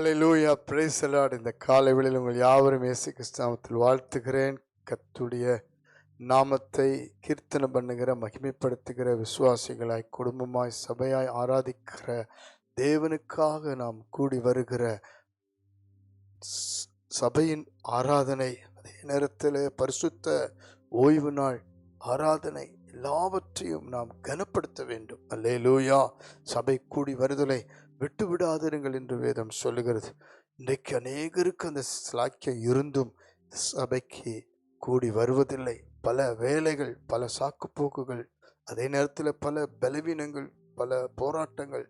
ஹalleluya லூயா the இந்த காலை வேளையில் உங்கள் யாவரும் இயேசு கிறிஸ்துவில் வாழ்த்துகிறேன். கத்துடைய நாமத்தை கீர்த்தனை பண்ணுகிற மகிமைப்படுத்துகிற விசுவாசிகளாய் குடும்பமாய் சபையாய் ஆராதிக்கிற தேவனுக்காக நாம் கூடி வருகிற சபையின் ஆராதனை. அதே நேரத்தில் பரிசுத்த ஓய்வு நாள் ஆராதனை. எல்லாவற்றையும் நாம் கனப்படுத்த வேண்டும். அல்லேலூயா. சபை கூடி வருதலை விட்டு விடாதிருங்கள் என்று வேதம் சொல்லுகிறது. இன்றைக்கு அநேகருக்கு அந்த சாக்கியம் இருந்தும் சபைக்கு கூடி வருவதில்லை. பல வேலைகள் பல சாக்குப்போக்குகள் அதே நேரத்தில் பல பலவீனங்கள் பல போராட்டங்கள்.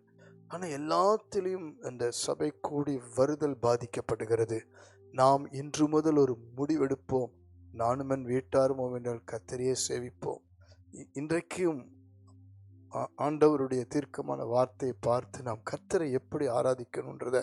ஆனால் எல்லாத்திலையும் அந்த சபை கூடி வருதல் பாதிக்கப்படுகிறது. நாம் இன்று முதல் ஒரு முடிவெடுப்போம். நானும் என் வீட்டாரும் என்றால் கத்தரியே சேவிப்போம். இன்றைக்கும் ஆண்டவருடைய தீர்க்கமான வார்த்தையை பார்த்து நாம் கர்த்தரை எப்படி ஆராதிக்கணுன்றத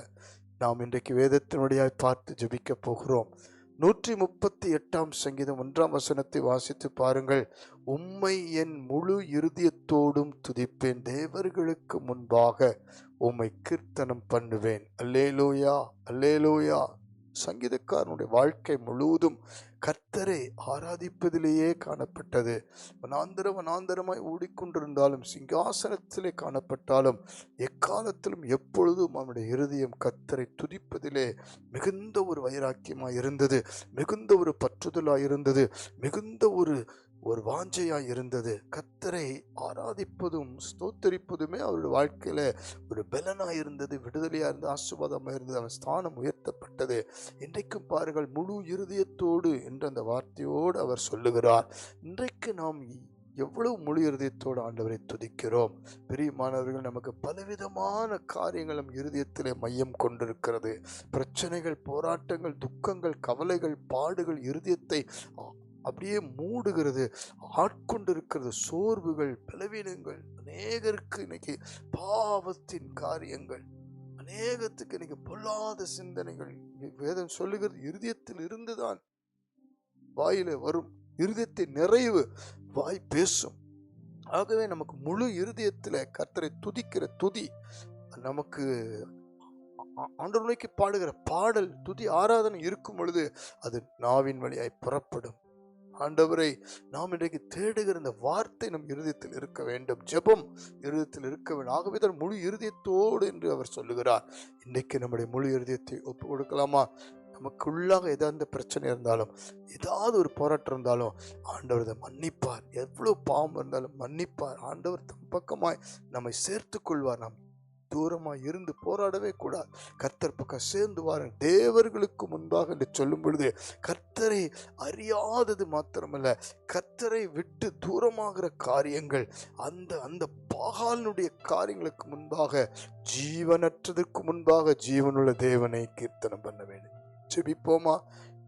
நாம் இன்றைக்கு வேதத்தினுடைய பார்த்து ஜெபிக்க போகிறோம். நூற்றி முப்பத்தி எட்டாம் சங்கீதம் ஒன்றாம் வசனத்தை வாசித்து பாருங்கள். உம்மை என் முழு இருதயத்தோடும் துதிப்பேன். தேவர்களுக்கு முன்பாக உம்மை கீர்த்தனம் பண்ணுவேன். அல்லேலோயா அல்லேலோயா. சங்கீதக்காரனுடைய வாழ்க்கை முழுவதும் கர்த்தரை ஆராதிப்பதிலேயே காணப்பட்டது. வனாந்தர வனாந்தரமாய் ஓடிக்கொண்டிருந்தாலும் சிங்காசனத்திலே காணப்பட்டாலும் எக்காலத்திலும் எப்பொழுதும் அவனுடைய இருதயம் கர்த்தரை துதிப்பதிலே மிகுந்த ஒரு வைராக்கியமாய் இருந்தது. மிகுந்த ஒரு பற்றுதலாய் இருந்தது. மிகுந்த ஒரு ஒரு வாஞ்சையாக இருந்தது. கத்தரை ஆராதிப்பதும் ஸ்தோத்தரிப்பதுமே அவருடைய வாழ்க்கையில் ஒரு பலனாக இருந்தது. விடுதலையாக இருந்து ஆசுவாதமாக இருந்தது அவன் ஸ்தானம் உயர்த்தப்பட்டது. இன்றைக்கும் பாருங்கள் முழு இருதயத்தோடு என்ற அந்த வார்த்தையோடு அவர் சொல்லுகிறார். இன்றைக்கு நாம் எவ்வளவு முழு இருதயத்தோடு ஆண்டவரை துதிக்கிறோம். பிரியமானவர்கள் நமக்கு பலவிதமான காரியங்கள் நம் இருதயத்திலே மையம் கொண்டிருக்கிறது. பிரச்சனைகள் போராட்டங்கள் துக்கங்கள் கவலைகள் பாடுகள் இருதயத்தை அப்படியே மூடுகிறது ஆட்கொண்டிருக்கிறது. சோர்வுகள் பலவீனங்கள் அநேகருக்கு இன்னைக்கு பாவத்தின் காரியங்கள் அநேகத்துக்கு இன்னைக்கு பொல்லாத சிந்தனைகள். வேதம் சொல்லுகிறது இருதயத்தில் இருந்துதான் வாயில வரும். இருதயத்தின் நிறைவு வாய் பேசும். ஆகவே நமக்கு முழு இருதயத்தில் கர்த்தரை துதிக்கிற துதி நமக்கு ஆ- பாடுகிற பாடல் துதி ஆராதனை இருக்கும் பொழுது அது நாவின் வழியாய் புறப்படும். ஆண்டவரை நாம் இன்றைக்கு தேடுகிற இந்த வார்த்தை நம் இருதயத்தில் இருக்க வேண்டும். ஜெபம் இருதயத்தில் இருக்க வேண்டும். ஆகவே தான் முழு இருதயத்தோடு என்று அவர் சொல்லுகிறார். இன்றைக்கு நம்முடைய முழு இருதயத்தை ஒப்பு கொடுக்கலாமா? நமக்குள்ளாக ஏதாவது பிரச்சனை இருந்தாலும் ஏதாவது ஒரு போராட்டம் இருந்தாலும் ஆண்டவர் இதை மன்னிப்பார். எவ்வளோ பாவம் இருந்தாலும் மன்னிப்பார். ஆண்டவர் தம் பக்கமாய் நம்மை சேர்த்து கொள்வார். நாம் தூரமாக இருந்து போராடவே கூடாது. கர்த்தர் பக்கம் சேர்ந்து வாருங்கள் தேவர்களுக்கு முன்பாக என்று சொல்லும் பொழுது கர்த்தரை அறியாதது மாத்திரமல்ல. கர்த்தரை விட்டு தூரமாகிற காரியங்கள் அந்த அந்த பாகாலனுடைய காரியங்களுக்கு முன்பாக ஜீவனற்றதற்கு முன்பாக ஜீவனுள்ள தேவனை கீர்த்தனம் பண்ண வேண்டும். ஜெபிப்போமா?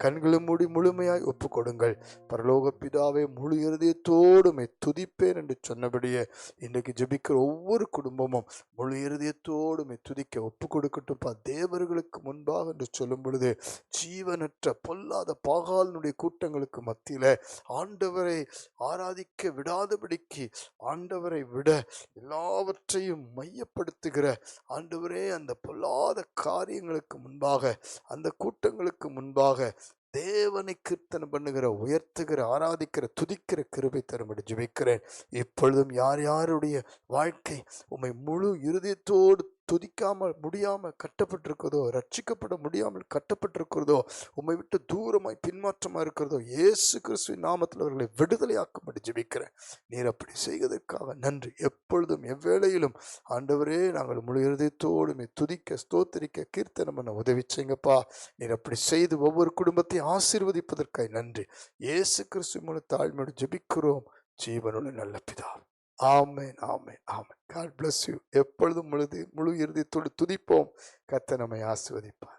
கண்களை மூடி முழுமையாய் ஒப்பு கொடுங்கள் பரலோக பிதாவை முழு இருதயத்தோடுமே துதிப்பேன் என்று சொன்னபடியே இன்றைக்கு ஜபிக்கிற ஒவ்வொரு குடும்பமும் முழு இருதயத்தோடுமே துதிக்க ஒப்பு கொடுக்கட்டும்ப்பா தேவர்களுக்கு முன்பாக என்று சொல்லும் பொழுது ஜீவனற்ற பொல்லாத பாகாலனுடைய கூட்டங்களுக்கு மத்தியில் ஆண்டவரை ஆராதிக்க விடாதபடிக்கு ஆண்டவரை விட எல்லாவற்றையும் மையப்படுத்துகிற ஆண்டவரே அந்த பொல்லாத காரியங்களுக்கு முன்பாக அந்த கூட்டங்களுக்கு முன்பாக தேவனை கீர்த்தனை பண்ணுகிற உயர்த்துகிற ஆராதிக்கிற துதிக்கிற கிருபை தரும்படி ஜெபிக்கிறேன். இப்பொழுதும் யார் யாருடைய வாழ்க்கை உம்மை முழு இருதயத்தோடு துதிக்காமல் முடியாமல் கட்டப்பட்டிருக்கிறதோ ரட்சிக்கப்பட முடியாமல் கட்டப்பட்டிருக்கிறதோ உம்மை விட்டு தூரமாய் பின்மாற்றமாக இருக்கிறதோ இயேசு கிறிஸ்துவின் நாமத்தில் அவர்களை விடுதலையாக்கும்படி ஜெபிக்கிறேன். நீர் அப்படி செய்வதற்காக நன்றி. எப்பொழுதும் எவ்வேளையிலும் ஆண்டவரே நாங்கள் முழு இருதயத்தோடுமே துதிக்க ஸ்தோத்திரிக்க கீர்த்தனம் பண்ண உதவி செய்யுங்கப்பா. நீர் அப்படி செய்து ஒவ்வொரு குடும்பத்தையும் ஆசீர்வதிப்பதற்காய் நன்றி. இயேசு கிறிஸ்துவின் மூலம் தாழ்மையோடு ஜெபிக்கிறோம். ஜீவனுள்ள நல்ல பிதா. ஆமேன் ஆமேன் ஆமேன். காட் பிளஸ் யூ எப்பொழுதும் முழுது முழு துடி துதிப்போம். கர்த்தர் நம்மை ஆசீர்வதிப்பார்.